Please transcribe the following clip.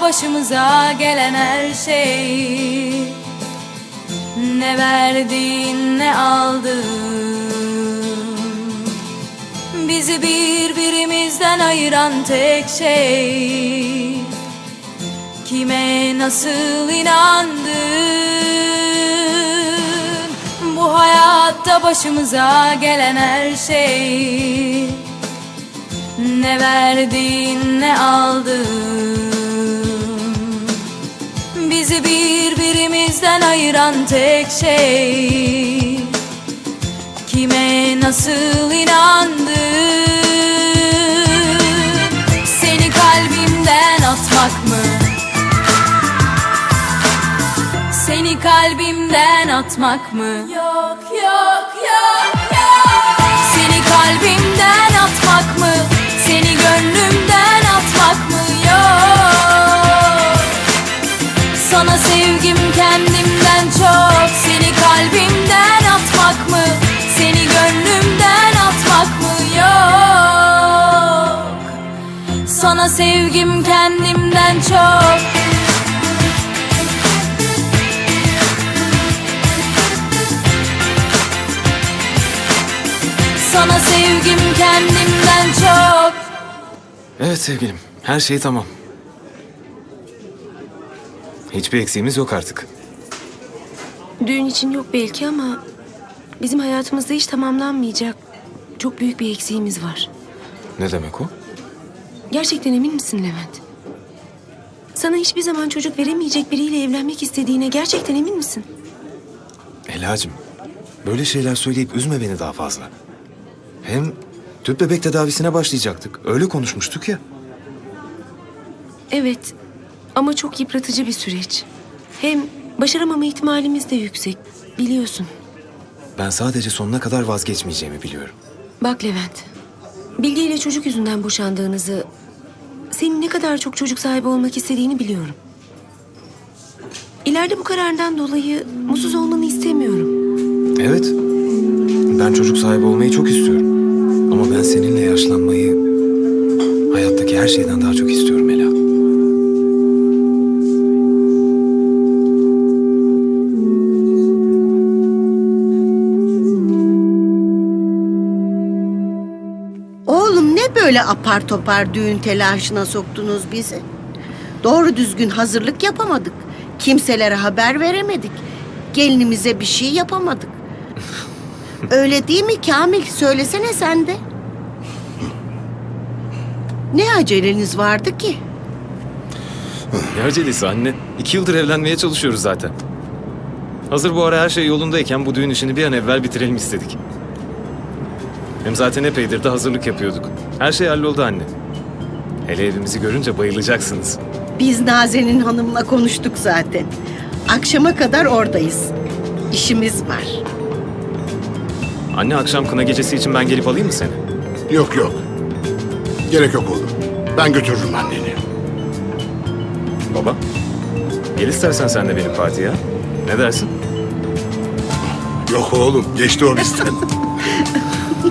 başımıza gelen her şey. Ne verdin ne aldın? Bizi birbirimizden ayıran tek şey. Kime nasıl inandın? Bu hayatta başımıza gelen her şey. Ne verdin ne aldın birbirimizden ayıran tek şey. Kime nasıl inandın? Seni kalbimden atmak mı? Seni kalbimden atmak mı? Yok yok yok yok. Seni kalbimden sevgim kendimden çok Seni kalbimden atmak mı? Seni gönlümden atmak mı? Yok. Sana sevgim kendimden çok. Sana sevgim kendimden çok. Evet sevgilim, her şey tamam. Hiçbir eksiğimiz yok artık. Düğün için yok belki ama bizim hayatımızda hiç tamamlanmayacak çok büyük bir eksiğimiz var. Ne demek o? Gerçekten emin misin Levent? Sana hiçbir zaman çocuk veremeyecek biriyle evlenmek istediğine gerçekten emin misin? Elacığım, böyle şeyler söyleyip üzme beni daha fazla. Hem tüp bebek tedavisine başlayacaktık. Öyle konuşmuştuk ya. Evet ama çok yıpratıcı bir süreç. Hem başaramama ihtimalimiz de yüksek biliyorsun. Ben sadece sonuna kadar vazgeçmeyeceğimi biliyorum. Bak Levent, Bilge ile çocuk yüzünden boşandığınızı, senin ne kadar çok çocuk sahibi olmak istediğini biliyorum. İleride bu karardan dolayı mutsuz olmanı istemiyorum. Evet, ben çocuk sahibi olmayı çok istiyorum. Ama ben seninle yaşlanmayı hayattaki her şeyden daha çok Oğlum ne böyle apar topar düğün telaşına soktunuz bizi? Doğru düzgün hazırlık yapamadık. Kimselere haber veremedik. Gelinimize bir şey yapamadık. Öyle değil mi Kamil? Söylesene sen de. Ne aceleniz vardı ki? Ne acelesi anne? İki yıldır evlenmeye çalışıyoruz zaten. Hazır bu ara her şey yolundayken bu düğün işini bir an evvel bitirelim istedik. Hem zaten epeydir de hazırlık yapıyorduk. Her şey halloldu anne. Hele evimizi görünce bayılacaksınız. Biz Nazenin Hanım'la konuştuk zaten. Akşama kadar oradayız. İşimiz var. Anne akşam kına gecesi için ben gelip alayım mı seni? Yok yok. Gerek yok oğlum. Ben götürürüm anneni. Baba. Gel istersen sen de benim partiye. ha? Ne dersin? Yok oğlum. Geçti o bizden.